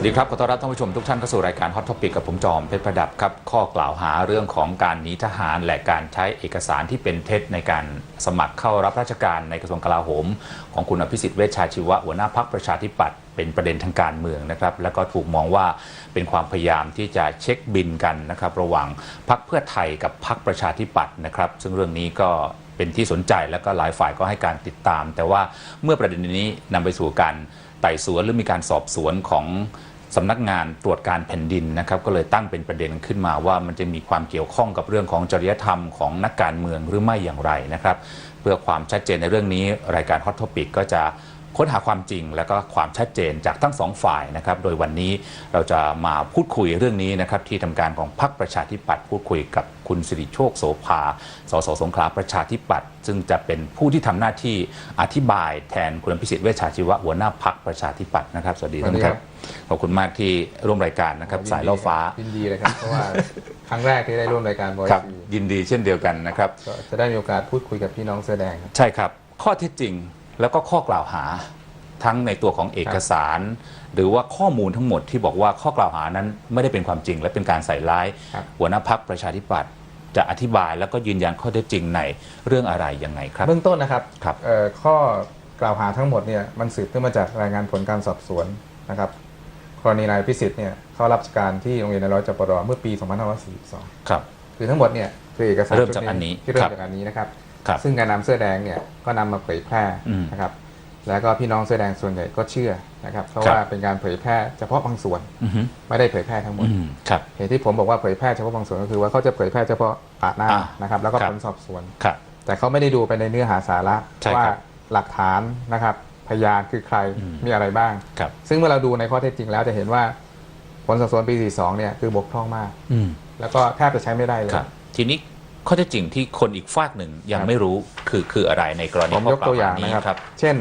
วัสดีครับ ขอต้อนรับท่านผู้ชมทุกท่านเข้าสู่รายการฮอตท p ปิกกับผมจอมเพชรประดับครับ ข้อกล่าวหาเรื่องของการหนีทหารและการใช้เอกสารที่เป็นเท็จในการสมัครเข้ารับราชการในกระทรวงกลาโหม ของคุณอภิสิทธิ์เวชชาชีวะหัวหน้าพักประชาธิปัตย์เป็นประเด็นทางการเมืองนะครับ แล้วก็ถูกมองว่าเป็นความพยายามที่จะเช็คบินกันนะครับ ระหว่างพักเพื่อไทยกับพักประชาธิปัตย์นะครับ ซึ่งเรื่องนี้ก็เป็นที่สนใจแล้วก็หลายฝ่ายก็ให้การติดตาม แต่ว่าเมื่อประเด็นนี้นำไปสู่การไต่สวนหรือมีการสอบสวนของ สำนักงานตรวจการแผ่นดินนะครับก็เลยตั้งเป็นประเด็นขึ้นมาว่ามันจะมีความเกี่ยวข้องกับเรื่องของจริยธรรมของนักการเมืองหรือไม่อย่างไรนะครับ เพื่อความชัดเจนในเรื่องนี้รายการฮอตทอปิกก็จะ ค้นหาความจริงและก็ความชัดเจนจากทั้งสองฝ่ายนะครับ โดยวันนี้เราจะมาพูดคุยเรื่องนี้นะครับที่ทำการของพรรคประชาธิปัตย์พูดคุยกับคุณสิริโชคโสภา สสสงขลาประชาธิปัตย์ซึ่งจะเป็นผู้ที่ทำหน้าที่อธิบายแทนคุณพิสิทธิ์เวชชาชีวะหัวหน้าพักประชาธิปัตย์นะครับ สวัสดีท่านครับ ขอบคุณมากที่ร่วมรายการนะครับ สายเล่าฟ้ายินดีเลยครับเพราะว่าครั้งแรกที่ได้ร่วมรายการบอยครับซียินดีเช่นเดียวกันนะครับก็จะได้มีโอกาสพูดคุยกับพี่น้องเสื้อแดงครับใช่ครับ ข้อเท็จจริง แล้วก็ข้อกล่าวหาทั้งในตัวของเอกสาร หรือว่าข้อมูลทั้งหมดที่บอกว่าข้อกล่าวหานั้นไม่ได้เป็นความจริง และเป็นการใส่ร้าย ครับ หัวหน้าพักประชาธิปัตย์จะอธิบายแล้วก็ยืนยันข้อเท็จจริงในเรื่องอะไรยังไงครับ เบื้องต้นนะครับครับ เอ่อข้อกล่าวหาทั้งหมดเนี่ยมันสืบเนื่องมาจากรายงานผลการสอบสวนนะครับกรณีนายพิสิทธิ์เนี่ยเข้ารับราชการที่โรงเรียนในร้อยจปรเมื่อปี 2542 ครับ คือทั้งหมดเนี่ยคือเอกสารเริ่มชุดจากอันนี้ที่เริ่ครัมบจากอันนี้นะครับครับ ซึ่งการนำเสื้อแดงเนี่ยก็นำมาเผยแพร่อืมนะครับ แล้วก็พี่น้องเสื้อแดงส่วนใหญ่ก็เชื่อนะครับ เพราะครับว่าเป็นการเผยแพร่เฉพาะบางส่วนอือฮึไม่ได้เผยแพร่ทั้งหมดอืมครับเหตุที่ผมบอกว่าเผยแพร่เฉพาะบางส่วนก็คือว่าเขาจะเผยแพร่เฉพาะปากหน้าอ่านะครับ แล้วก็ครับผลสอบสวนครับแต่เขาไม่ได้ดูไปในเนื้อหาสาระใช่ว่าครับหลักฐานนะครับพยานคือใครอืมมีอะไรบ้างครับซึ่งเมื่อเราดูในข้อเท็จจริงแล้วจะเห็นว่าผลสอบสวนปี 42 เนี่ยคือบกพร่องมากอืมแล้วก็แทบจะใช้ไม่ได้เลยครับทีนี้ ข้อเท็จจริงที่คนอีกฝากหนึ่งยังครับไม่รู้คือคืออะไรในกรณีผมยกตัวอย่างข้กล่หนะครับ เช่น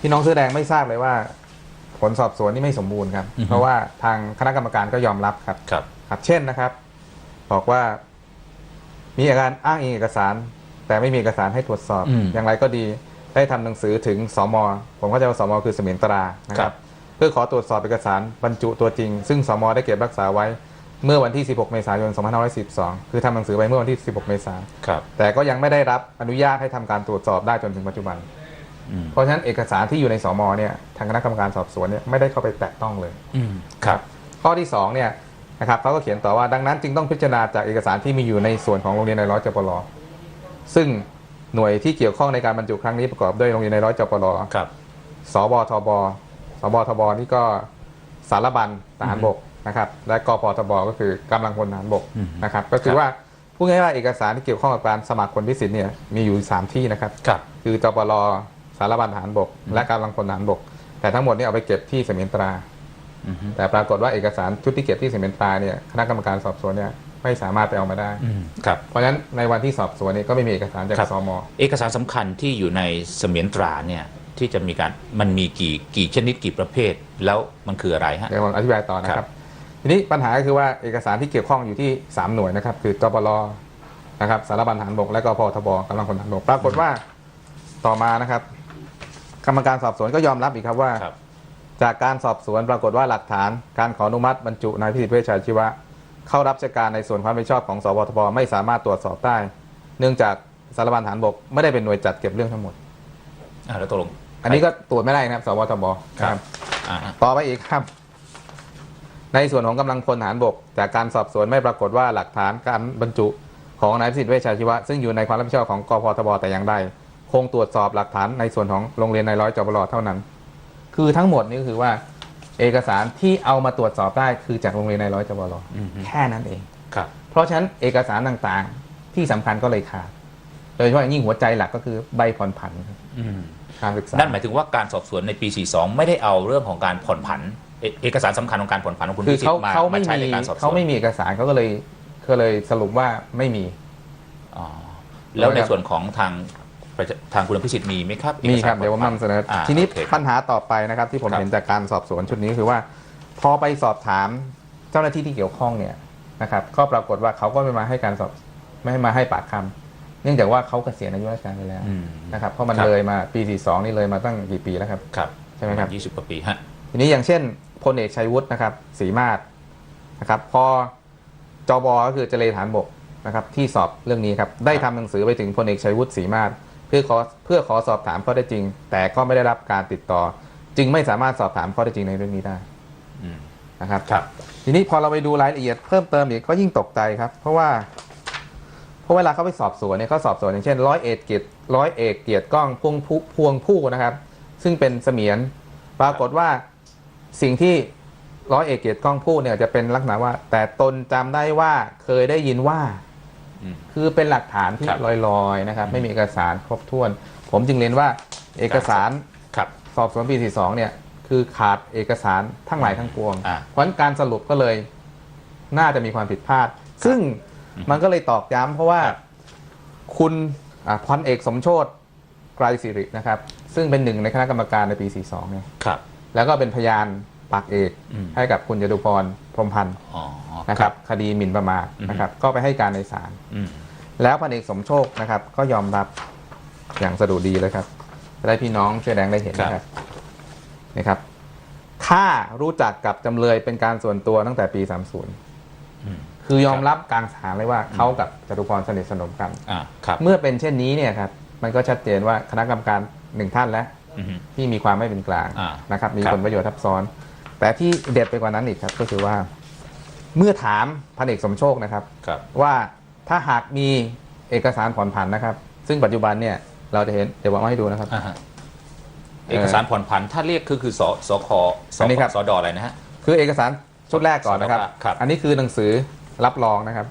พี่น้องเสื้อแดงไม่ทราบเลยว่า ผลสอบสวนนี่ไม่สมบูรณ์ครับ อือฮึ เพราะว่าทางคณะกรรมการก็ยอมรับครับ ครับ ครับ เช่นนะครับ บอกว่า มีอาการอ้างอิงเอกสาร แต่ไม่มีเอกสารให้ตรวจสอบ อืมอย่างไรก็ดีได้ทำหนังสือถึงสมผมเข้าใจว่าสมคือเสมียนตรานะคครัรับ บ เพื่อขอตรวจสอบเอกสารบรรจุตัวจริง ซึ่งสมได้เก็บรักษาไว้ เมื่อวันที่ 16 เมษายน 2512 คือทำหนังสือไปเมื่อวันที่ 16 เมษายน ครับ แต่ก็ยังไม่ได้รับอนุญาตให้ทำการตรวจสอบได้จนถึงปัจจุบัน อืมเพราะฉะนั้นเอกสารที่อยู่ในสมเนี่ยทางคณะกรรมการสอบสวนเนี่ยไม่ได้เข้าไปแตะต้องเลย อืมครับ ข้อที่2เนี่ยนะครับเขาก็เขียนต่อว่าดังนั้นจึงต้องพิจารณาจากเอกสารที่มีอยู่ในส่วนของโรงเรียนในร้อยจปรซึ่งหน่วยที่เกี่ยวข้องในการบรรจุครั้งนี้ประกอบด้วยโรงเรียนในร้อยจปรครับ สบทบสบทบนี่ก็สารบัญทหารบก นะครับและกพทบก็คือกำลังพลทหารบกอืมนะครับก็คืคอรับว่าพูดง่ายๆว่าเอกสารที่เกี่ยวข้องกับการสมัครคนพิสิทธิ์เนี่ยมีอยู่สามที่นะครับครับคือจปรสารบัญทหารบก และกำลังพลทหารบก แต่ทั้งหมดเนี่ยเอาไปเก็บที่เสมียนตราอือฮึแต่ปรากฏว่าเอกสารชุดที่เก็บที่เสมียนตราเนี่ยคณะกรรมการสอบสวนเนี่ยไม่สามารถไปเอามาได้อืมครับเพราะฉะนั้นในวันที่สอบสวนเนี่ยก็ไม่มีเอกสารจากครับสมเอกสารสำคัญที่อยู่ในเสมียนตราเนี่ยที่จะมีการมันมีกี่กี่ชนิดกี่ประเภท แล้วมันคืออะไรฮะเดี๋ยวผมอธิบายต่อนะคครัรับบ ทีนี้ปัญหาก็คือว่าเอกสารที่เกี่ยวข้องอยู่ที่ 3 หน่วยนะครับ คือจปรนะครับสารบัญทหารบกและก็พทบกำลังพลทหารบกปรากฏว่าต่อมานะครับ กรรมการสอบสวนก็ยอมรับอีกครับว่า ครับจากการสอบสวนปรากฏว่าหลักฐาน การขออนุมัติบรรจุนายพิสิทธิ์เวชชัยชีวะ เข้ารับราชการในส่วนความรับผิดชอบของสบทบไม่สามารถตรวจสอบได้ เนื่องจากสารบัญทหารบกไม่ได้เป็นหน่วยจัดเก็บเรื่องทั้งหมด อ่าแล้วตกลงอันนี้ก็ตรวจไม่ได้นะครับสบทบครับนะอ่า ต่อไปอีกครับ ในส่วนของกำลังพลทหารบก จากการสอบสวนไม่ปรากฏว่าหลักฐานการบรรจุของนายพิสิทธิ์เวชชาชีวะ ซึ่งอยู่ในความรับผิดชอบของกพทบแต่อย่างใดคงตรวจสอบหลักฐานในส่วนของโรงเรียนในร้อยจบลเท่านั้น คือทั้งหมดนี่ก็คือว่า เอกสารที่เอามาตรวจสอบได้คือจากโรงเรียนในร้อยจบลอืมฮึแค่นั้นเองครับ เพราะฉะนั้นเอกสารต่างๆที่สำคัญก็เลยขาดโดยเฉพาะอย่างยิ่งหัวใจหลักก็คือใบผ่อนผันครับอืมการศึกษานั่นหมายถึงว่าการสอบสวนในปี 42 ไม่ได้เอาเรื่องของการผ่อนผัน เอเอกสารสำคัญของการผ่อนผันของคุณคือพิสิทเขาธิ์มาเขามาไม่ใช้มีในการสอบสวนเขาไม่มีเอกสารเขาก็เลยก็เลยสรุปว่าไม่มีอ๋อแล้วในส่วนของทางประชาทางคุณพิสิทธิ์มีไหมครับมีอกสาครับเดี๋ยวผมผ่อนผันำเสนออ่าทีนี้โอเคปัญหาต่อไปนะครับ ที่ผมครับเห็นจากการสอบสวนชุดนี้คือว่า พอไปสอบถามเจ้าหน้าที่ที่เกี่ยวข้องเนี่ยนะครับ ก็ปรากฏว่าเขาก็ไม่มาให้การสอบไม่ให้มาให้ปากคำเนื่องจากว่าเขาเกษียณอายุราชการไปแล้วอืมนะครับเพราะมันครับเลยมาปี 42 นี่เลยมาตั้งกี่ปีแล้วครับครับใช่ไหมครับยี่สิบกว่าปีฮะทีนี้อย่างเช่น พลเอกชัยวุฒินะครับศรีมาศนะครับพอจบก็คือเจเลฐานบกนะครับที่สอบเรื่องนี้ครับได้ทำหนังสือไปถึงพลเอกชัยวุฒิศรีมาศเพื่อขอเพื่อขอสอบถามข้อเท็จจริง แต่ก็ไม่ได้รับการติดต่อ จึงไม่สามารถสอบถามข้อเท็จจริงในเรื่องนี้ได้อืมนะครับครับ ทีนี้พอเราไปดูรายละเอียดเพิ่มเติมอีกก็ยิ่งตกใจครับ เพราะว่าเพราะเวลาเขาไปสอบสวนเนี่ยเขาสอบสวนอย่างเช่นร้อยเอกเกียรติร้อยเอกเกียรติกล้องพวงผู้พวงผู้นะครับ ซึ่งเป็นเสมียนปรากฏว่า สิ่งที่ร้อยเอกเกียรติกล้องพูดเนี่ยจะเป็นลักษณะว่า แต่ตนจำได้ว่าเคยได้ยินว่าอืมคือเป็นหลักฐานที่ครับลอยๆนะครับ ไม่มีเอกสารครบถ้วน ผมจึงเรียนว่าเอกสารครับสอบสวนปี 42 เนี่ย คือขาดเอกสารทั้งหลายทั้งปวงอ่าเพราะฉะนั้นการสรุปก็เลย น่าจะมีความผิดพลาด ซึ่งมันก็เลยตอกย้ำเพราะว่าครับคุณอ่าพันเอกสมโชตไกรสิรินะครับ ซึ่งเป็นหนึ่งในคณะกรรมการในปี 42 เนี่ยครับ แล้วก็เป็นพยานปากเอกอืมให้กับคุณจตุพรพรหมพันธ์อ๋อนะครับ คดีหมิ่นประมาทอืมนะครับ ก็ไปให้การในศาลอืมแล้วพันเอกสมโชคนะครับ ก็ยอมรับอย่างสะดุดีเลยครับจะได้พี่น้องช่วยแดงได้เห็นนะครับนะครับ ถ้ารู้จักกับจำเลยเป็นการส่วนตัวตั้งแต่ปี 30อืมคือยอมรับกลางศาลเลยว่าเขากับจตุพรสนิทสนมกันอ่าครับเมื่อเป็นเช่นนี้เนี่ยครับ มันก็ชัดเจนว่าคณะกรรมการหนึ่งท่านแล้วอืม ที่มีความไม่เป็นกลางอ่านะครับ มีครับผลประโยชน์ทับซ้อน แต่ที่เด็ดไปกว่านั้นอีกครับ ก็คือว่า เมื่อถามพันเอกสมโชคนะครับครับว่าถ้าหากมีเอกสารผ่อนผันนะครับ ซึ่งปัจจุบันเนี่ยเราจะเห็นเดี๋ยววางไว้ให้ดูนะครับอ่าฮะเอกสารผ่อนผันถ้าเรียกคือคือสสคสอันนี้ครับสดอะไรนะฮะคือเอกสารชุดแรกก่อนนะครับครับอันนี้คือหนังสือรับรองนะครับ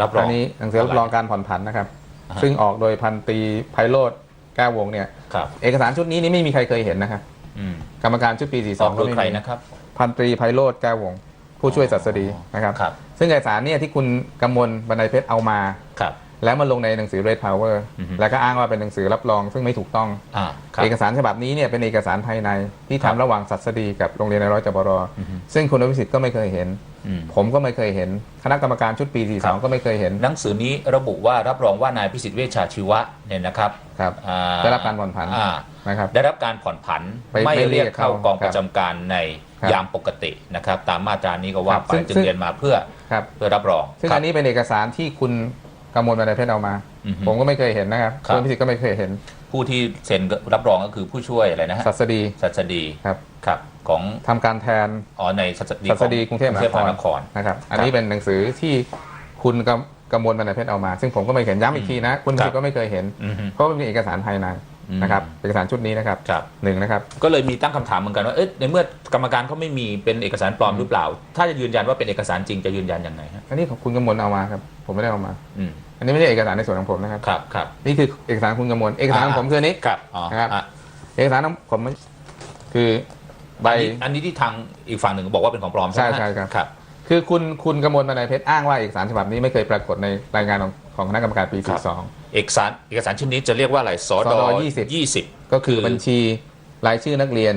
รับรออังนนี้หนังสือรับรองการผ่อนผันนะครับอ่าฮะซึ่งออกโดยพันตรีไพโรธ แก้ววงศ์เนี่ยครับเอกสารชุดนี้นี่ไม่มีใครเคยเห็นนะครับอืมกรรมการชุดปีออก42โดก็ยไม่ใครมีนะครับพันตรีไพโรธแก้ววงศ์ผู้ช่วยศัสดีนะครับครับ ซึ่งเอกสารเนี่ยที่คุณกำมลบรรณัยเพชรเอามาครับ แล้วมาลงในหนังสือ Red Power อือฮึแล้วก็อ้างว่าเป็นหนังสือรับรองซึ่งไม่ถูกต้อง อ่าครับ เอกสารฉบับนี้เนี่ยเป็นเอกสารภายในที่ครัทำบระหว่างศัสดีกับโรงเรียนในร้อยจบรอือฮึ ซึ่งคุณอภิสิทธิ์ก็ไม่เคยเห็น อืม ผมก็ไม่เคยเห็น คณะกรรมการชุดปี ครับ 42 ก็ไม่เคยเห็นหนังสือนี้ระบุว่ารับรองว่านายพิสิทธิ์เวชชาชีวะเนี่ยนะครับครับ อ่ได้รับการผ่อนผันอ่านะครับ ได้รับการผ่อนผันไม่ไม่ไม่เรีเรียยกกเข้าเข้ากองคปรับระจำการในครับยามปกตินะครับ ตามมาตรานี้ก็ว่าครับไปซึ่งจึงซึ่ง เรียนมาเพื่อครับ เพื่อรับรองซึ่งครับ อันนี้เป็นเอกสารที่คุณ กำมลบรรณัยเพชรเอามา อือฮึผมก็ไม่เคยเห็นนะครับครับ คุณอภิสิทธิ์ก็ไม่เคยเห็นผู้ที่เซ็นรับรองก็คือผู้ช่วยอะไรนะฮะศัสดีสัสดีครับครับของทำการแทน อ๋อในสัสดีศัสดีกรุงเทพมหานครมหานครนะครับ อันนี้เป็นหนังสือที่คุณกำกำมลบรรณัยเพชรเอามา ซึ่งผมก็ไม่เคยเห็นย้ำอีกทีนะ คุณอภิสิทธิ์ก็ไม่เคยเห็น อือฮึ เพราะมันเป็นเอกสารภายในอืม นะครับเอกสารชุดนี้นะครับครับหนึ่งนะครับ ก็เลยมีตั้งคำถามเหมือนกันว่าเอ๊ะในเมื่อกรรมการเขาไม่มีเป็นเอกสารปลอมหรือเปล่า ถ้าจะยืนยันว่าเป็นเอกสารจริงจะยืนยันยังไงฮะอันนี้ของคุณกำมลเอามาครับผมไม่ได้เอามาอืมอันนี้ไม่ใช่เอกสารในส่วนของผมนะครับครับครับนี่คือเอกสารคุณกำมลเอกสารของผมคืออนนี้ครับอ๋อครับอะเอกสารของผมไม่คือใบอันนี้อันนี้ที่ทางอีกฝั่งหนึ่งบอกว่าเป็นของปลอมใช่ไหมใช่ใช่ครับครับคือคุณคุณกำมลบรรณัยเพชรอ้างว่าเอกสารฉบับนี้ไม่เคยปรากฏในรายงานของ ของคณะกรรมการปีครับ42 เอกสารเอกสารชิ้นนี้จะเรียกว่าอะไรสอสดดอ20 ยี่สิบก็คือคือบัญชีรายชื่อนักเรียน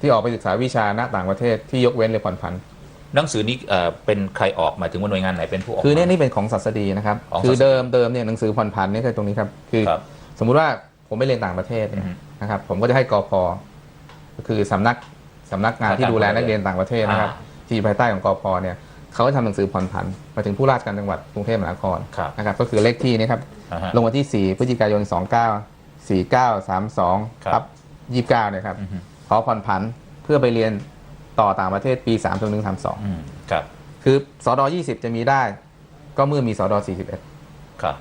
ที่ออกไปศึกษาวิชาณต่างประเทศที่ยกเว้นหรือผ่อนผัน หนังสือนี้เอ่อเป็นใครออกหมายถึงว่าหน่วยงานไหนเป็นผู้ออกคือเนี่ยมา นี่เป็นของศัสดีนะครับ ของคือศัสดีเดิมเดิมเนี่ยหนังสือผ่อนผันเนี่ยคือตรงนี้ครับคือ ครับสมมุติว่าผมไปเรียนต่างประเทศเนี่ยอือฮึนะครับผมก็จะให้กพก็คือสำนักสำนักงานที่ดูแลนักเรียนต่างประเทศนะครับอ่ที่อยู่ภายใต้ของกพเนี่ย เขาก็ทำหนังสือผ่อนผันมาถึงผู้ราชการจังหวัดกรุงเทพมหานครครับนะครับก็คือเลขที่นี่ครับอ่าฮะลงวันที่ 4 พฤศจิกายน 29 4932ครับครับ29เนี่ยครับอือฮึ ขอผ่อนผันเพื่อไปเรียนต่อต่างประเทศปี3 1 3 2 อืมครับคือสอดอ20 จะมีได้ ก็เมื่อมีสอดอ41 ครับ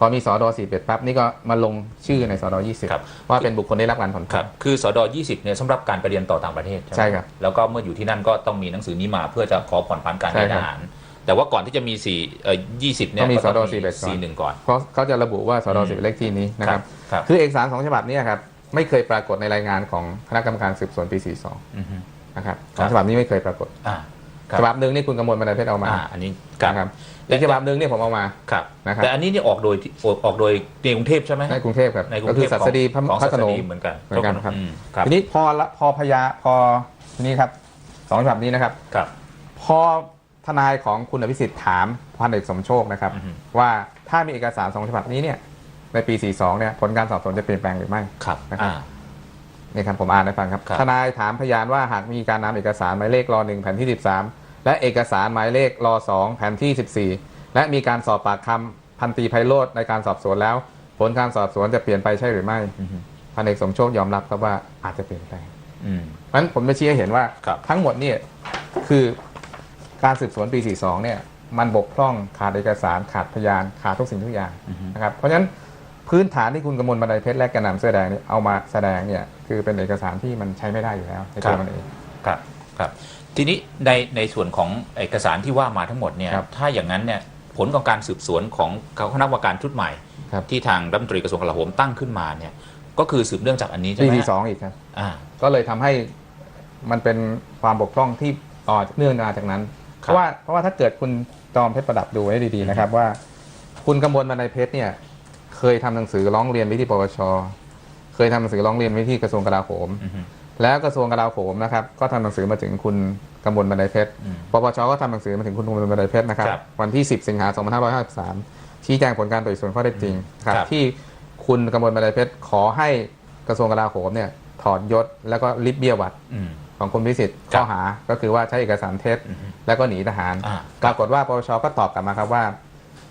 พอมีสอดอ41ปั๊บนี่ก็มาลงชื่อในสอดอครับ 20 ว่าเป็นบุคคลได้รับการผ่อนคผัรันบคือสอดอยี่สิบเนี่ยสำหรับการไปเรียนต่อต่างประเทศใช่ไหมใช่ครับ แล้วก็เมื่ออยู่ที่นั่นก็ต้องมีหนังสือนี้มาเพื่อจะขอผ่อนผันการใช่เกณฑ์ครัทบหาร แต่ว่าก่อนที่จะมีสี่เอ่อยี่สิบเนี่ยต้องมีก็สอดอ41ก่อนสี่หนึ่งก่อน เพราะเขาจะระบุว่าสอดออืม 10เลขที่นี้นะครับครับคือเอกสารสองฉบับเนี้ครับไม่เคยปรากฏในรายงานของคณะกรรมการสืบสวนปี 42 อือฮึ นะครับสครัอบงฉบับนี้ไม่เคยปรากฏ อ่าครับ ฉบับหนึ่งนี่คุณกำมลบรรณัยเพชรเอามาอ่าอันนี้ครับนะครับอีกฉบับหนึ่งเนี่ยผมเอามาครับนะครับแต่อันนี้เนี่ยออกโดยที่ออกออกโดยในกรุงเทพใช่ไหมในกรุงเทพครับในกรุก็งคืเทอพศัสดีพระของพระศัโขสนงดีเหมือนกันเหมือนกันครับอืมครับทีนี้พอละพอพยาพอทีนี้ครับสองฉบับนี้นะครับครับ พอทนายของคุณอภิสิทธิ์ถามพันเอกสมโชคนะครับอือฮึว่าถ้ามีเอกสารสองฉบับนี้เนี่ยในปี 42 เนี่ยผลการสอบสวนจะเปลี่ยนแปลงหรือไม่ครับนะครับอ่านี่ครับผมอ่านให้ฟังครับครับ ทนายถามพยานว่าหากมีการนำเอกสารหมายเลขรอหนึ่งแผ่นที่ 13 และเอกสารหมายเลขรอสองแผ่นที่ 14 และมีการสอบปากคำพันตรีไพโรธในการสอบสวนแล้ว ผลการสอบสวนจะเปลี่ยนไปใช่หรือไม่อือฮึพันเอกสมโชคยอมรับครับว่าอาจจะเปลี่ยนแปลงอืมเพราะฉะนั้นผมจะชี้ให้เห็นว่าครับทั้งหมดเนี่ยคือการสืบสวนปี 42 เนี่ย มันบกพร่องขาดเอกสารขาดพยานขาดทุกสิ่งทุกอย่างอือฮึนะครับเพราะฉะนั้นพื้นฐานที่คุณกมลบันไดเพชรและแกนนำเสื้อแดงเนี่ยเอามาแสดงเนี่ยคือเป็นเอกสารที่มันใช้ไม่ได้อยู่แล้วในตัวมันเองครับครับ ทีนี้ในในส่วนของเอกสารที่ว่ามาทั้งหมดเนี่ยครับถ้าอย่างนั้นเนี่ยผลของการสืบสวนของคณะกรรมการชุดใหม่ ครับ ที่ทางรัฐมนตรีกระทรวงกลาโหมตั้งขึ้นมาเนี่ยก็คือสืบเนื่องจากอันนี้ใช่ปีไหมที่ฮะสองอีกครับ อ่าก็เลยทำให้มันเป็นความบกพร่องที่ต่อเนื่องมาจากนั้นคเพรับราะว่าเพราะว่าถ้าเกิดคุณจอมเพชรประดับดูให้ดีๆนะครับว่า คุณกำมลบันไดเพชรเนี่ยเคยทำหนังสือร้องเรียนไปที่ปปชเคยทำหนังสือร้องเรียนไปที่กระทรวงกลาโหม อือฮึ แล้วกระทรวงกลาโหมนะครับก็ทำหนังสือมาถึงคุณกำมลบันไดเพชรอืมปปชก็ทำหนังสือมาถึงคุณกำมลบันไดเพชรนะครับครับ วันที่ 10 สิงหาคม2553ชี้แจงผลการตรวจสวนข้อเท็จจริงครับครับที่คุณกำมลบันไดเพชรขอให้กระทรวงกลาโหมเนี่ยถอดยศแล้วก็ลิบเบี้ยหวัดอืมของคุณพิสิทธิ์ครับข้อหาก็คือว่าใช้เอกสารเท็จอือฮึแล้วก็หนีทหารอ่าปรากฏว่าปปชก็ตอบกลับมาครับว่า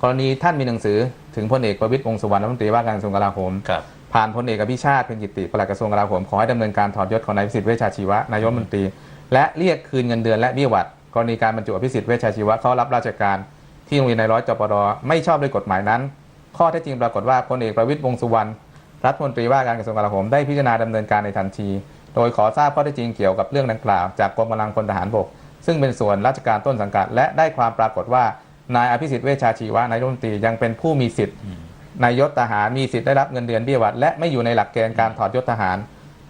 กรณีท่านมีหนังสือถึงพลเอกประวิตรวงษ์สุวรรณรัฐมนตรีว่าการกระทรวงกลาโหมครับ ผ่านพลเอกอภิชาติเพ็ญจิติปลัดกระทรวงกลาโหมขอให้ดำเนินการถอดยศของนายพิสิทธิ์เวชชาชีวะนายกรัฐมนตรี และเรียกคืนเงินเดือนและเบี้ยหวัดกรณีการบรรจุอภิสิทธิ์เวชชาชีวะเข้ารับราชการที่โรงเรียนในร้อยจปรไม่ชอบด้วยกฎหมายนั้น ข้อเท็จจริงปรากฏว่าพลเอกประวิตรวงสุวรรณรัฐมนตรีว่าการกระทรวงกลาโหมได้พิจารณาดำเนินการในทันที โดยขอทราบข้อเท็จจริงเกี่ยวกับเรื่องดังกล่าวจากกรมกำลังพลทหารบก ซึ่งเป็นส่วนราชการต้นสังกัด และได้ความปรากฏว่านายอภิสิทธิ์เวชชาชีวะนายรัฐมนตรียังเป็นผู้มีสิทธิ์ นายยศทหารมีสิทธิ์ได้รับเงินเดือนเบี้ยหวัดและไม่อยู่ในหลักเกณฑ์การถอดยศทหาร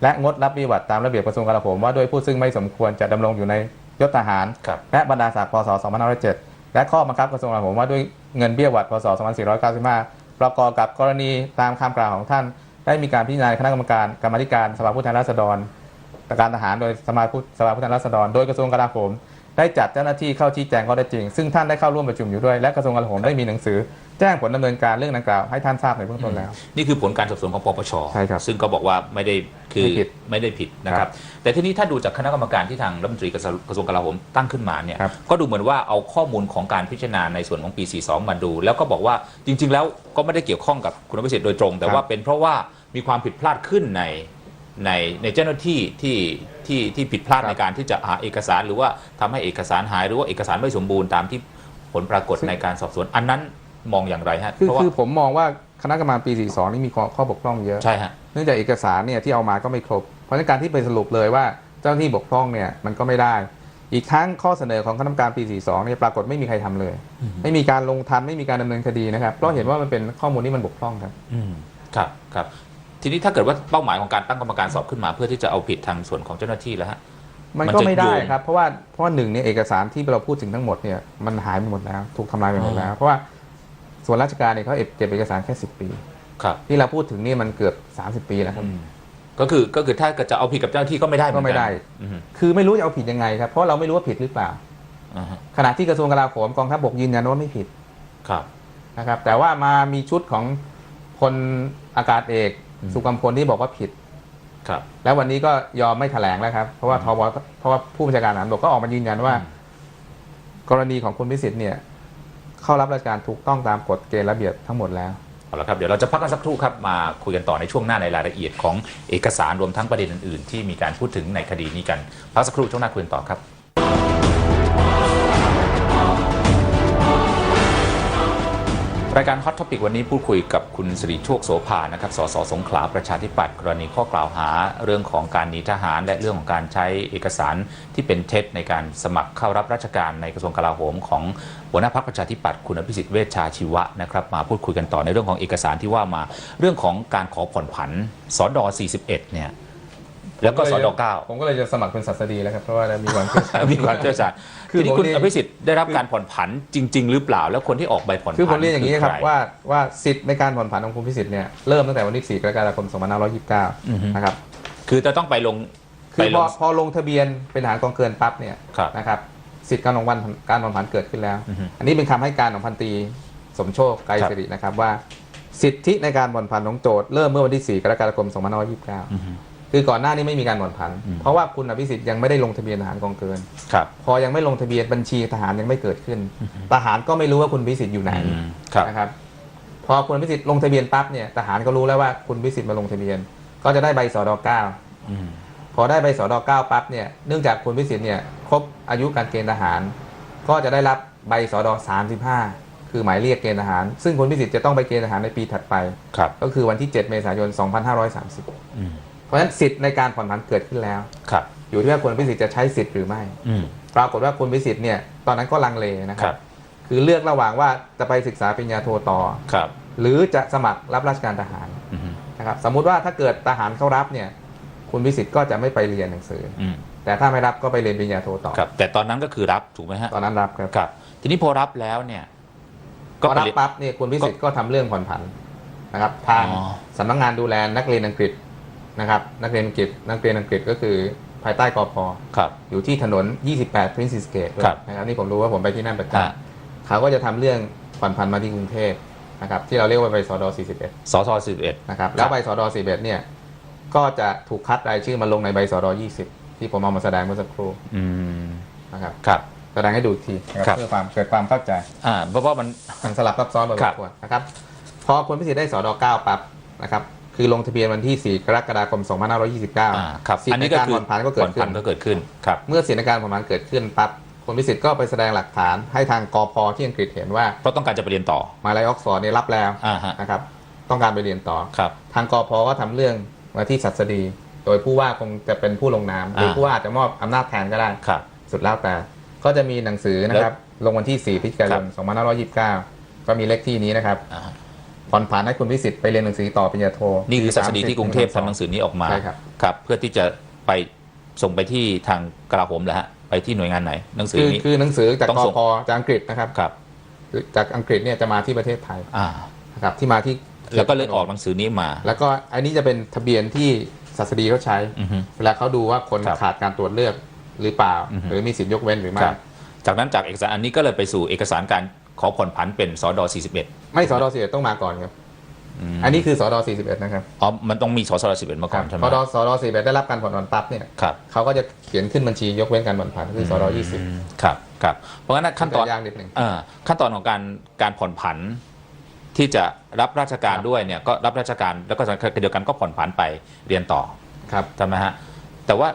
และงดรับเบี้ยหวัดตามระเบียบกระทรวงกลาโหมว่าด้วยผู้ซึ่งไม่สมควรจะดำรงอยู่ในยศทหารครับและบรรดาศักดิ์พศ2507และข้อบังคับกระทรวงกลาโหมว่าด้วยเงินเบี้ยหวัดพศ2495ประกอบกับกรณีตามคำกล่าวของท่าน ได้มีการพิจารณาในคณะกรรมการกรรมาธิการสภาผู้แทนราษฎรการทหารโดยสมาผู้สภาผู้แทนราษฎรโดยกระทรวงกลาโหม ได้จัดเจ้าหน้าที่เข้าชี้แจงข้อเท็จจริง ซึ่งท่านได้เข้าร่วมประชุมอยู่ด้วย และกระทรวงกลาโหมได้มีหนังสือ แจ้งผลดำเนินการเรื่องดังกล่าวให้ท่านทราบในเบื้องต้นแล้ว นี่คือผลการสอบสวนของปปชใช่ครับซึ่งก็บอกว่าไม่ได้คือไม่ผิดไม่ได้ผิดนะคครัรับบแต่ทีนี้ถ้าดูจากคณะกรรมการที่ทางรัฐมนตรีกระทรวงกระทรวงกลาโหมตั้งขึ้นมาเนี่ยครับก็ดูเหมือนว่าเอาข้อมูลของการพิจารณาในส่วนของปี 42 มาดู แล้วก็บอกว่าจริง ๆ แล้วก็ไม่ได้เกี่ยวข้องกับคุณอภิสิทธิ์โดยตรง แต่ว่าเป็นเพราะว่ามีความผิดพลาดขึ้นใน ในในเจ้าหน้าที่ที่ที่ที่ผิดพลาดครับในการที่จะหาเอกสารหรือว่าทำให้เอกสารหายหรือว่าเอกสารไม่สมบูรณ์ตามที่ผลปรากฏในการสอบสวน อันนั้นมองอย่างไรฮะคือเพราะว่าคือผมมองว่าคณะกรรมการปี 42 นี่มีข้อข้อบกพร่องเยอะใช่ฮะเนื่องจากเอกสารเนี่ยที่เอามาก็ไม่ครบ เพราะฉะนั้นการที่ไปสรุปเลยว่าเจ้าหน้าที่บกพร่องเนี่ยมันก็ไม่ได้ อีกทั้งข้อเสนอของคณะกรรมการปี 42 เนี่ยปรากฏไม่มีใครทำเลยอืมไม่มีการลงทันไม่มีการดำเนินคดีนะครับเพราะเห็นว่ามันเป็นข้อมูลที่มันบกพร่องครับอืมครับครับ ทีนี้ถ้าเกิดว่าเป้าหมายของการตั้งกรรมการสอบขึ้นมา เพื่อที่จะเอาผิดทางส่วนของเจ้าหน้าที่แล้วฮะ มันมันก็จะไม่ได้โยง ครับ เพราะว่าเพราะว่าหนึ่งเนี่ยเอกสารที่เราพูดถึงทั้งหมดเนี่ยมันหายไปหมดแล้วถูกทำลายไปหมดแล้ว เพราะว่าส่วนราชการเนี่ยเขาเก็บเอกสารแค่ 10 ปี ครับที่เราพูดถึงนี่มันเกือบ 30 ปีแล้วครับ อืมก็คือก็คือถ้าเกิดจะเอาผิดกับเจ้าหน้าที่ก็ไม่ได้เหมือนก็ไม่ได้ อืมคือไม่รู้จะเอาผิดยังไงครับเพราะเราไม่รู้ว่าผิดหรือเปล่า อ่าฮะขณะที่กระทรวงกลาโหมกองทัพบกยืนยันว่าไม่ผิดครับ นะครับแต่ว่ามามีชุดของพลอากาศเอกอืม สุกัมพลที่บอกว่าผิด ครับ แล้ววันนี้ก็ยอมไม่แถลงแล้วครับ เพราะว่าอืทมบเพราะว่าผู้บัญชาการทหารบกก็ออกมายืนยันว่าอืมกรณีของคุณพิสิทธิ์เนี่ย เข้ารับราชการถูกต้องตามกฎเกณฑ์ระเบียบทั้งหมดแล้วเอาละครับเดี๋ยวเราจะพักกันสักครู่ครับมาคุยกันต่อในช่วงหน้าในรายละเอียดของเอกสารรวมทั้งประเด็นอื่นๆ ที่มีการพูดถึงในคดีนี้กันพักสักครู่ช่วงหน้าคุยกันต่อครับ รายการ Hot Topic วันนี้พูดคุยกับคุณสิริโชคโสภานะครับสสสงขลาประชาธิปัตย์กรณีข้อกล่าวหาเรื่องของการหนีทหาร และเรื่องของการใช้เอกสารที่เป็นเท็จในการสมัครเข้ารับราชการในกระทรวงกลาโหมของหัวหน้าพรรคประชาธิปัตย์คุณอภิสิทธิ์เวชชาชีวะนะครับมาพูดคุยกันต่อในเรื่องของเอกสารที่ว่ามา เรื่องของการขอผ่อนผันสอด41เนี่ย แล้วก็สด9ผมก็เลยจะสมัครเป็นศัสดีแล้วครับเพราะว่ามีความเชี่ยวชาญมีความเชี่ยวชาญคือทีนี้ผมคุณเรียนอภิสิทธิ์ได้รับการผ่อนผันจริง ๆ หรือเปล่า แล้วคนที่ออกใบผ่อนผันคือผมเรียนอย่างนี้ครับใว่าว่าสิทธิ์ในการผ่อนผันของคุณพิสิทธิ์เนี่ยเริ่มตั้งแต่วันที่4กรกฎาคมอือฮึ2529นะครับคือจะต้องไปลงคืไปอลพองพอลงทะเบียนเป็นทหารกองเกินปั๊บเนี่ยครับนะครับสิทธิ์การลงวันการผ่อนผันเกิดขึ้นแล้วอือฮึอันนี้เป็นคำให้การของพันตรีสมโชคไกรครับสิรินะครับว่า สิทธิในการผ่อนผันของโจทย์เริ่มเมื่อวันที่ 4 กรกฎาคม 2529อือฮึ คือก่อนหน้านี้ไม่มีการผ่อนผันอืมเพราะว่าคุณอภิสิทธิ์ยังไม่ได้ลงทะเบียนทหารกองเกิน ครับ พอยังไม่ลงทะเบียนบัญชีทหารยังไม่เกิดขึ้น ทหารก็ไม่รู้ว่าคุณพิสิทธิ์อยู่ไหนอืมครับนะครับ พอคุณพิสิทธิ์ลงทะเบียนปั๊บเนี่ยทหารก็รู้แล้วว่าคุณพิสิทธิ์มาลงทะเบียน ก็จะได้ใบสอดเก้าอืมพอได้ใบสอดเก้าปั๊บเนี่ยเนื่องจากคุณพิสิทธิ์เนี่ยครบอายุการเกณฑ์ทหาร ก็จะได้รับใบสอดสามสิบห้าคือหมายเรียกเกณฑ์ทหาร ซึ่งคุณพิสิทธิ์จะต้องไปเกณฑ์ทหารในปีถัดไปครับก็คือวันที่ 7 เมษายน 2530อืม เพราะฉะนั้นสิทธิ์ในการผ่อนผันเกิดขึ้นแล้วครับ อยู่ที่ว่าคุณพิสิทธิ์จะใช้สิทธิ์หรือไม่อืม ปรากฏว่าคุณพิสิทธิ์เนี่ยตอนนั้นก็ลังเลนะคครัรับ บ คือเลือกระหว่างว่าจะไปศึกษาปริญญาโทต่อ ครับหรือจะสมัครรับราชการทหารอืมนะครับสมมุติว่าถ้าเกิดทหารเข้ารับเนี่ยคุณพิสิทธิ์ก็จะไม่ไปเรียนหนังสือ อืมแต่ถ้าไม่รับก็ไปเรียนปริญญาโทต่อ ครับ แต่ตอนนั้นก็คือรับถูกไหมฮะตอนนั้นรับครับครับ ทีนี้พอรับแล้วเนี่ยพอรับไปเรียน ปั๊บเนี่ยคุณพิสิทธิ์ก็ทำเรื่องผ่อนผันนะครับทางอ๋อ สำนักงานดูแลนักเรียนอังกฤษ นะครับนักเรียนอังกฤษนักเรียนอังกฤษก็คือภายใต้กพครับอยู่ที่ถนน 28 Princess Gate ด้วยครับนะครับนี่ผมรู้ว่าผมไปที่นั่นประจอ่าำเขาก็จะทำเรื่องผ่อนผันมาที่กรุงเทพนะครับที่เราเรียกว่าใบสอด41สสสิบเอ็ดนะครับแล้วใบสอด41เนี่ยก็จะถูกคัดรายชื่อมาลงในใบสอด20 ที่ผมเอามาแสดงเมื่อสักครู่อืมนะครับครับแสดงให้ดูอีกทีนะครับเพื่อความเกิดความเข้าใจอ่าเพราะว่ามันมันสลับซับซ้อนพอสครัมบควรนะครับพอคุณพิสิทธิ์ได้สอด9ปั๊บนะครับ คือลงทะเบียนวันที่ 4 กรกฎาคม2529อ่าครับสิทอันธิ์ในนี้ก็การคือผ่อนผันก็เกิดผ่อนขึ้ผันนก็เกิดขึ้นครับ เมื่อสิทธิในการผ่อนผันเกิดขึ้นปั๊บคุณพิสิทธิ์ก็ไปแสดงหลักฐานให้ทางกพที่อังกฤษเห็นว่าเพราะต้องการจะไปเรียนต่อมหาลัยออกซฟอร์ดเนี่ยรับแล้วอ่าฮะนะครับต้องการไปเรียนต่อ ครับ ทางกพก็ทำเรื่องมาที่สัสดี โดยผู้ว่าคงจะเป็นผู้ลงนามหรืออ่าผู้ว่าอาจจะมอบอำนาจแทนก็ได้ ครับ สุดแล้วแต่ ก็จะมีหนังสือนะครับ ลงวันที่ 4 พฤศจิกายน 2529 ก็มีเลขที่นี้นะครับ อ่าฮะ ผ่อนผันให้คุณพิสิทธิ์ไปเรียนหนังสือต่อปริญญาโท นี่คือสัสดีที่กรุงเทพทำหนังสือนี้ออกมาใช่ครับครับ เพื่อที่จะไปส่งไปที่ทางกลาโหมแหละฮะไปที่หน่วยงานไหนหนังสือคือนี้คือหนังสือจากต้องกส่งพจากอังกฤษนะครับครับจากอังกฤษเนี่ยจะมาที่ประเทศไทยอ่านะครับที่มาที่แล้วก็เลยออกหนังสือนี้มา แล้วก็อันนี้จะเป็นทะเบียนที่สัสดีเขาใช้อือฮึเวลาเขาดูว่าคนครับขาดการตรวจเลือกหรือเปล่าอือฮึหรือมีสิทธิยกเว้นหรือไม่ครับจากนั้นจากเอกสารอันนี้ก็เลยไปสู่เอกสารการ ขอผ่อนผันเป็นสด41 ไม่สอดอ41ต้องมาก่อนครับมอันนี้คือสอดอ41นะครับอ๋อมันต้องมีสส41มาก่อนใช่ไหมพอดอสอดอ41ได้รับการผ่อนผันปั๊บเนี่ยครับเขาก็จะเขียนขึ้นบัญชียกเว้นการผ่อนผันคือสอดอ20มครับครับเพราะงั้นขั้นตอนจะยากนิดหนึ่งเอ่อขั้นตอนของการการผ่อนผันที่จะรับราชการครับด้วยเนี่ยก็รับราชการแล้วก็เดียวกันก็ผ่อนผันไปเรียนต่อครับใช่ไหมฮะแต่ว่า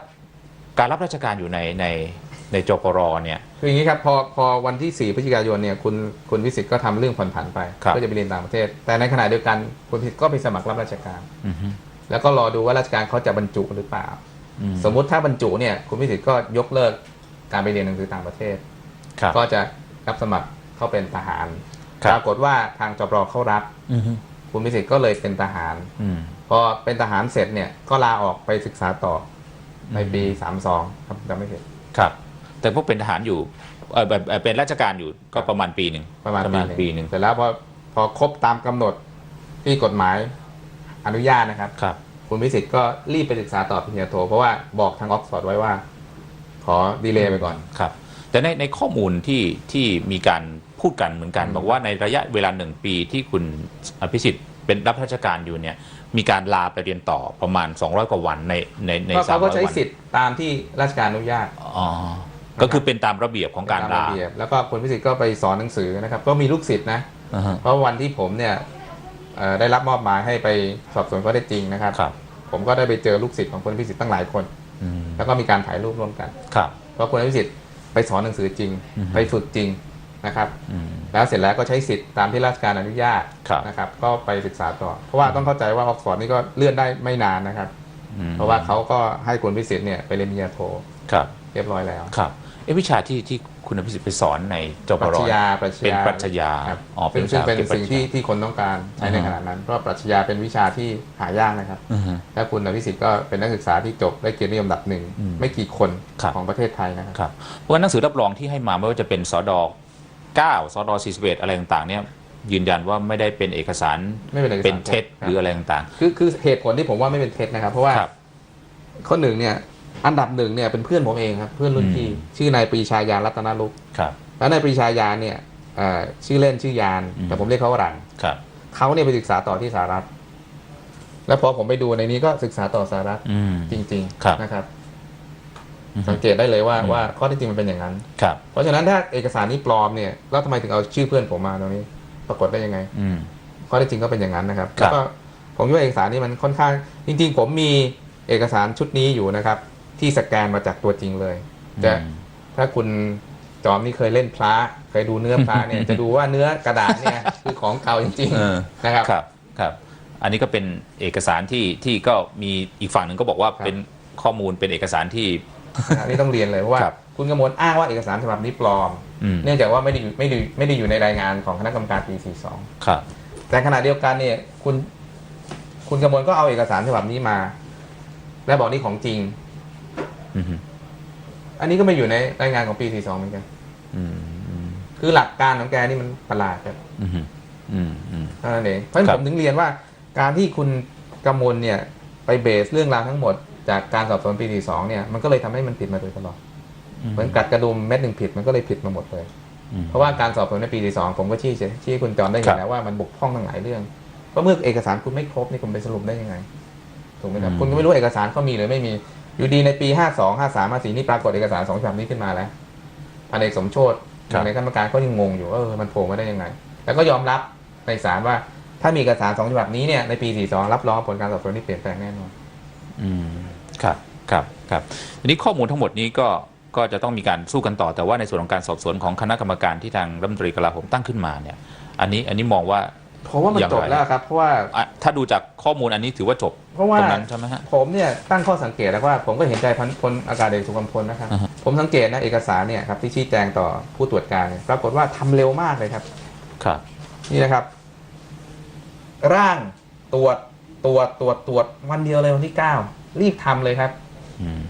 การรับราชการอยู่ในใน ในจปรเนี่ย คืออย่างนี้ครับพอพอวันที่ 4พฤศจิกายนเนี่ยคุณคุณวิสิทธ์ก็ทำเรื่องผ่อนผันไปครับเพื่อจะไปเรียนต่างประเทศ แต่ในขณะเดียวกันคุณวิสิทธ์ก็ไปสมัครรับราชการ อือฮึแล้วก็รอดูว่าราชการเขาจะบรรจุหรือเปล่า อืมสมมุติถ้าบรรจุเนี่ยคุณวิสิทธ์ก็ยกเลิกการไปเรียนหนังสือต่างประเทศ ครับ ก็จะรับสมัครเข้าเป็นทหารครับ ปรากฏว่าทางจปรเข้ารับ อือฮึคุณวิสิทธ์ก็เลยเป็นทหาร อืม พอเป็นทหารเสร็จเนี่ยก็ลาออกไปศึกษาต่อในปี 32 ครับจำไม่ผิด ครับ แต่พวกเป็นทหารอยู่เออแบบเอ่อเป็นราชการอยู่ก็ประมาณปีหนึ่งประมาณปีหนึ่งเสร็จแล้วพอพอครบตามกำหนดที่กฎหมายอนุญาตนะครับ ครับ คุณวิสิทธ์ก็รีบไปศึกษาต่อปริญญาโท เพราะว่าบอกทางออกซฟอร์ดไว้ว่า ขอดีเลย์ไปก่อน ครับ แต่ในในข้อมูลที่ที่มีการพูดกันเหมือนกัน อืม บอกว่าในระยะเวลาหนึ่งปีที่คุณอภิสิทธิ์เป็นรับราชการอยู่เนี่ย มีการลาไปเรียนต่อประมาณ 200 กว่าวันในในในก็สามเขาก็ร้อยใช้วันสิทธิ์ตามที่ราชการอนุญาต อ๋อ ก็คือเป็นตามระเบียบของการตมลาระเบียบแล้วก็คุณวิสิทธ์ก็ไปสอนหนังสือนะครับ ก็มีลูกศิษย์นะ อ่าฮะ เพราะวันที่ผมเนี่ยเอ่อได้รับมอบหมายให้ไปสอบสวนข้อเท็จจริงนะครับ ครับผมก็ได้ไปเจอลูกศิษย์ของคุณวิสิทธ์ตั้งหลายคน อืมแล้วก็มีการถ่ายรูปร่วมกัน ครับ เพราะคุณวิสิทธ์ไปสอนหนังสือจริง อือฮึ ไปฝึกจริงนะครับ อืม แล้วเสร็จแล้วก็ใช้สิทธิ์ตามที่ราชการอนุญาตครับ นะครับ ก็ไปศึกษาต่อ เพราะว่าต้องเข้าใจว่าออกซฟอร์ดนี่ก็เลื่อนได้ไม่นานนะครับ อืมเพราะว่าเขาก็ให้คุณวิสิทธิ์เนี่ยไปเรียนปริญญาโทครับ เรียบร้อยแล้ว ครับ เอะวิชาที่ที่คุณอภิสิทธิ์ไปสอนในจปปรัรชญาปรัชเป็นญาปรัชญาครับอ๋อเป็นซึ่งวิชาเป็นเกี่ยวกับสิ่งที่ที่คนต้องการใช้ในอ่าฮะขณะนั้น เพราะปรัชญาเป็นวิชาที่หายากนะครับอือฮึและคุณอภิสิทธิ์ก็เป็นนักศึกษาที่จบได้เกียรตินิยมอันดับหนึ่งอืมไม่กี่คนครับของประเทศไทยนะครับครับเพราะว่าหนังสือรับรองที่ให้มาไม่ว่าจะเป็นสด9สด41อะไรต่างๆเนี่ยยืนยันว่าไม่ได้เป็นเอกสารไม่เป็นเอกสารเป็นเท็จครับหรืออะไรต่างคือคือเหตุผลที่ผมว่าไม่เป็นเท็จนะครับ เพราะว่าๆครับข้อหนึ่งเนี่ย อันดับหนึ่งเนี่ยเป็นเพื่อนผมเองครับ เพื่อนรุ่นพี่อืมชื่อนายปรีชายานรัตนลุกครับ แล้วนายปรีชายานเนี่ยเอ่อชื่อเล่นชื่อยานอืมแต่ผมเรียกเขาว่าหลังครับเขาเนี่ยไปศึกษาต่อที่สหรัฐ แล้วพอผมไปดูในนี้ก็ศึกษาต่อสาระอืมจริงครับๆนะครับอือฮึสังเกตได้เลยว่าอืมว่าข้อเที่จริงมันเป็นอย่างนั้นครับ เพราะฉะนั้นถ้าเอกสารนี้ปลอมเนี่ยแล้วทำไมถึงเอาชื่อเพื่อนผมมาตรงนี้ ปรากฏได้ยังไง อืมข้อเที่จริงก็เป็นอย่างนั้นนะครับครับแล้วก็ผมคิดว่าเอกสารนี้มันค่อนข้าง จริง ๆ ผมมีเอกสารชุดนี้อยู่นะครับ ที่สแกนมาจากตัวจริงเลยจะอืมถ้าคุณจอมนี่เคยเล่นพระเคยดูเนื้อพระเนี่ยจะดูว่าเนื้อกระดาษเนี่ยคือของเก่าจริงเออๆนะครับครับครับ อันนี้ก็เป็นเอกสารที่ที่ก็มีอีกฝั่งหนึ่งก็บอกว่าครับเป็นข้อมูลเป็นเอกสารที่อันนี้ต้องเรียนเลยเพราะว่าครับคุณกมลอ้างว่าเอกสารฉบับนี้ปลอมอืมเนื่องจากว่าไม่ได้อยู่ไม่ได้ไม่ได้อยู่ในรายงานของคณะกรรมการปี 42 ครับ แต่ขณะเดียวกันเนี่ยคุณคุณกมลก็เอาเอกสารฉบับนี้มา และบอกนี่ของจริง อืมอันนี้ก็ไม่อยู่ในรายงานของปี 42 เหมือนกันอืมอืมคือหลักการของแกนี่มันประหลาดครับอืมอืมอืมเท่านั้นเองเพราะฉะนั้นครัผบมถึงเรียนว่า การที่คุณกมลเนี่ย ไปเบสเรื่องราวทั้งหมด จากการสอบสวนปี 42 เนี่ย มันก็เลยทำให้มันผิดมาโดยตลอด เหมือนกัดกระดุมเม็ดหนึ่งผิดมันก็เลยผิดมาหมดเลยอืมเพราะว่าการสอบสวนในปีที่สองผมก็ชี้ชี้ให้คุณจอมได้ครัเห็บนแล้วว่ามันบกพร่องทั้งหลายเรื่องเพราะเมื่อเอกสารคุณไม่ครบนี่คุณไปสรุปได้ยังไงถูกไหมครับอืมคุณก็ไม่รู้เอกสารเขามีหรือไม่มี อยู่ดีในปี 52 53 54นี่ปรากฏเอกสารสองฉบับนี้ขึ้นมาแล้วพันเอกสมโชตในกรรมการก็ยังงงอยู่ว่าเออมันโผล่มาได้ยังไง แล้วก็ยอมรับในศาลว่าถ้ามีเอกสารสองฉบับนี้เนี่ยในปี 42 รับรองผลการสอบสวนที่เปลี่ยนแปลงแน่นอน อืมครับครับครับทีนี้ข้อมูลทั้งหมดนี้ก็ก็จะต้องมีการสู้กันต่อแต่ว่าในส่วนของการสอบสวนของคณะกรรมการที่ทางรัฐมนตรีกลาโหมตั้งขึ้นมาเนี่ย อันนี้อันนี้มองว่าเพราะว่ามันอย่างไรจบแล้วครับ เพราะว่า อะถ้าดูจากข้อมูลอันนี้ถือว่าจบ เพราะว่าตรงนั้นใช่ไหมฮะ ผมเนี่ยตั้งข้อสังเกตแล้วว่าผมก็เห็นใจพันพลอากาศเอกสุวรรณพลนะครับ อ่าฮะ ผมสังเกตนะเอกสารเนี่ยครับที่ชี้แจงต่อผู้ตรวจการเนี่ยปรากฏว่าทำเร็วมากเลยครับ ครับ นี่นะครับ ร่างตรวจตรวจตรวจตรวจวันเดียวเลยวันที่เก้ารีบทำเลยครับ อืม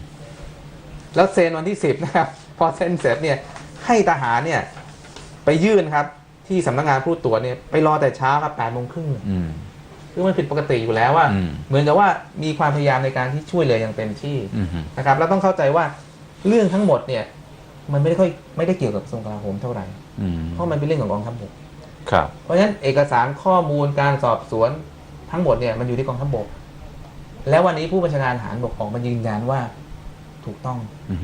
แล้วเซ็นวันที่สิบนะครับ พอเซ็นเสร็จเนี่ย ให้ทหารเนี่ย ไปยื่นครับ ที่สำนักงานผู้ตรวจเนี่ย ไปรอแต่เช้าครับแปดโมงครึ่งอืม คือมันผิดปกติอยู่แล้วว่าอืมเหมือนกับว่ามีความพยายามในการที่ช่วยเหลืออย่างเต็มที่อืมนะครับแล้วต้องเข้าใจว่าเรื่องทั้งหมดเนี่ย มันไม่ได้ค่อยไม่ได้เกี่ยวกับกระทรวงกลาโหมเท่าไหร่อืมเพราะมันเป็นเรื่องของกองทัพบกครับเพราะฉะนั้นเอกสารข้อมูลการสอบสวนทั้งหมดเนี่ยมันอยู่ที่กองทัพบก แล้ววันนี้ผู้บัญชาการทหารบกออกมายืนยันว่าถูกต้องอืม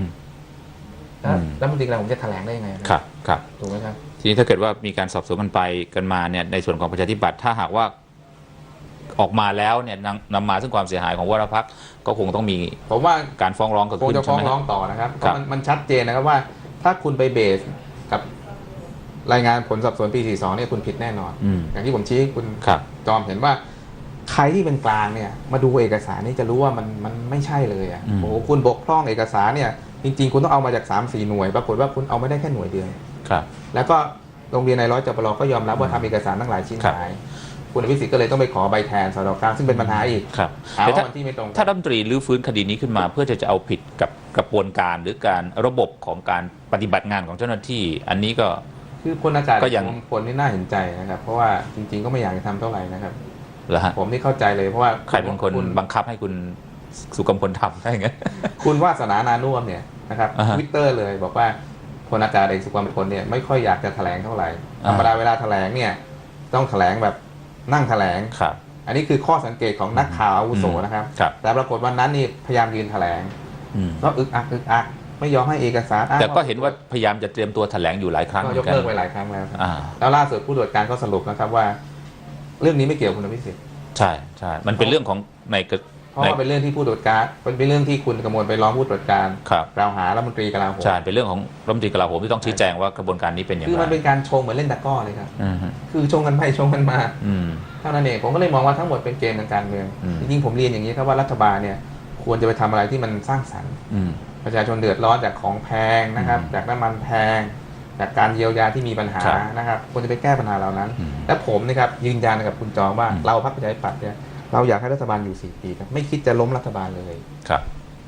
แล้วอืมรัฐมนตรีกลาโหมจะแถลงได้ยังไงครับ ครับถูกไหมครับทีนี้ถ้าเกิดว่ามีการสอบสวนกันไปกันมาเนี่ยในส่วนของประชาธิปัตย์ถ้าหากว่า ออกมาแล้วเนี่ยนำนำมาซึ่งความเสียหายของวรพักก็คงต้องมีผมว่าการฟ้องร้องเกิดคงขึ้นจะฟ้องใช่ไหม ร้องต่อนะครับเพครัราะบ มันมันชัดเจนนะครับว่า ถ้าคุณไปเบสกับรายงานผลสอบสวนปี 42 เนี่ยคุณผิดแน่นอน อืมอย่างที่ผมชี้ให้คุณครับ จอมเห็นว่าใครที่เป็นกลางเนี่ย มาดูเอกสารนี่จะรู้ว่ามันมันไม่ใช่เลยอะอืม โอ้โหคุณบกพร่องเอกสารเนี่ย จริง ๆ คุณต้องเอามาจาก 3 4 หน่วย ปรากฏว่าคุณเอาไม่ได้แค่หน่วยเดียว ครับ แล้วก็โรงเรียนในร้อยจปรก็ยอมรับว่าทำเอกสารตั้งหลายชิ้นครับหาย คุณอภิสิทธิ์ก็เลยต้องไปขอใบแทนสอดกลางซึ่งเป็นปัญหาอีกครับหาแต่ว่าถ้าวันที่ไม่ตรงกัน ถ้ารัฐมนตรีรื้อฟื้นคดีนี้ขึ้นมา เพื่อจะจะเอาผิดกับกระบวนการหรือการระบบของการปฏิบัติงานของเจ้าหน้าที่ อันนี้ก็ คือพลอากาศก็ยังพลนี่น่าเห็นใจนะครับ เพราะว่าจริงๆก็ไม่อยากจะทำเท่าไหร่นะครับ เหรอฮะผมนี่เข้าใจเลยเพราะว่าใครเป็นคนคุณบังคับให้คุณสุกำพลทำได้ไง คุณวาสนานานุ่วมเนี่ยนะครับอ่าทฮะวิตเตอร์เลยบอกว่าพลอากาศเอกสุวรรณพลเนี่ยไม่ค่อยอยากจะแถลงเท่าไหร่ธอ่า รรมดาเวลาแถลงเนี่ยต้องแถลงแบบ นั่งแถลง ครับ อันนี้คือข้อสังเกตของนักข่าวอาวุโสอืมนะครับ ครับแต่ปรากฏวันนั้นนี่พยายามยืนแถลงอืมก็อึกอักอึกอักไม่ยอมให้เอกสารอ้งแต่ก็เห็นว่าพยายามจะเตรียมตัวแถลงอยู่หลายครั้งเหก็มืยอกนกันเลิกไปหลายครั้งแล้วครับอ่า แล้วล่าสุดผู้ตรวจการก็สรุปนะครับว่า เรื่องนี้ไม่เกี่ยวกับคุณอภิสิทธิ์ ใช่ใช่ มันเป็นเรื่องของในกระ เพราะว่าเป็นเรื่องที่ผู้ตรวจการเป็นเรื่องที่คุณกมลไปร้องผู้ตรวจการครับกล่าวหารัฐมนตรีกลาโหมใช่เป็นเรื่องของรัฐมนตรีกลาโหมที่ต้องชี้แจงว่ากระบวนการนี้เป็นอย่างคือไรมันเป็นการชงเหมือนเล่นตะกร้อเลยครับอืมฮึคือชงกันไปชงกันมาอืมเท่านั้นเองผมก็เลยมองว่าทั้งหมดเป็นเกมทางการเมืองอืมจริงๆผมเรียนอย่างนี้ครับว่ารัฐบาลเนี่ยควรจะไปทำอะไรที่มันสร้างสรรค์อืมประชาชนเดือดร้อนจากของแพงนะครับอืมจากน้ำมันแพง จากการเยียวยาที่มีปัญหาครับนะครับควรจะไปแก้ปัญหาเหล่านั้นอืมและผมนะครับยืนยันกับคุณจองว่าอืมเราพรรคประชาธิปัตย์เนี่ย เราอยากให้รัฐบาลอยู่ 4 ปีครับไม่คิดจะล้มรัฐบาลเลยครับ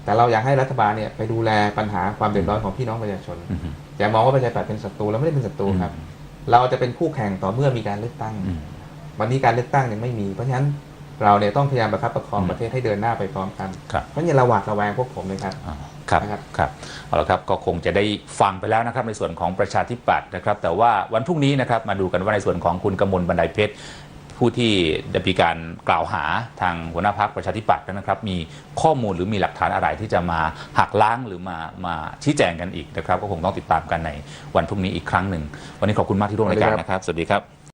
แต่เราอยากให้รัฐบาลเนี่ยไปดูแลปัญหาความเดือดร้อนของพี่น้องประชาชนอืมฮึอย่ามองว่าประชาธิปัตย์เป็นศัตรูเราไม่ได้เป็นศัตรูครับ เราจะเป็นคู่แข่งต่อเมื่อมีการเลือกตั้งอืมวันนี้การเลือกตั้งยังไม่มี เพราะฉะนั้นเราเนี่ยต้องพยายามประคับประคองอืมประเทศให้เดินหน้าไปพร้อมกันครับเพราะอย่าระหวาดระแวงพวกผมเลยครับอ่าครับนะครับครับเอาละครับก็คงจะได้ฟังไปแล้วนะครับในส่วนของประชาธิปัตย์นะครับ แต่ว่าวันพรุ่งนี้นะครับมาดูกันว่าในส่วนของคุณกมลบันไดเพชร ผู้ที่ได้มีการกล่าวหาทางหัวหน้าพักประชาธิปัตย์นะครับ มีข้อมูลหรือมีหลักฐานอะไรที่จะมาหักล้างหรือมามาชี้แจงกันอีกนะครับ ก็คงต้องติดตามกันในวันพรุ่งนี้อีกครั้งหนึ่ง วันนี้ขอบคุณมากที่ร่วมรายการนะครับ สวัสดีครับ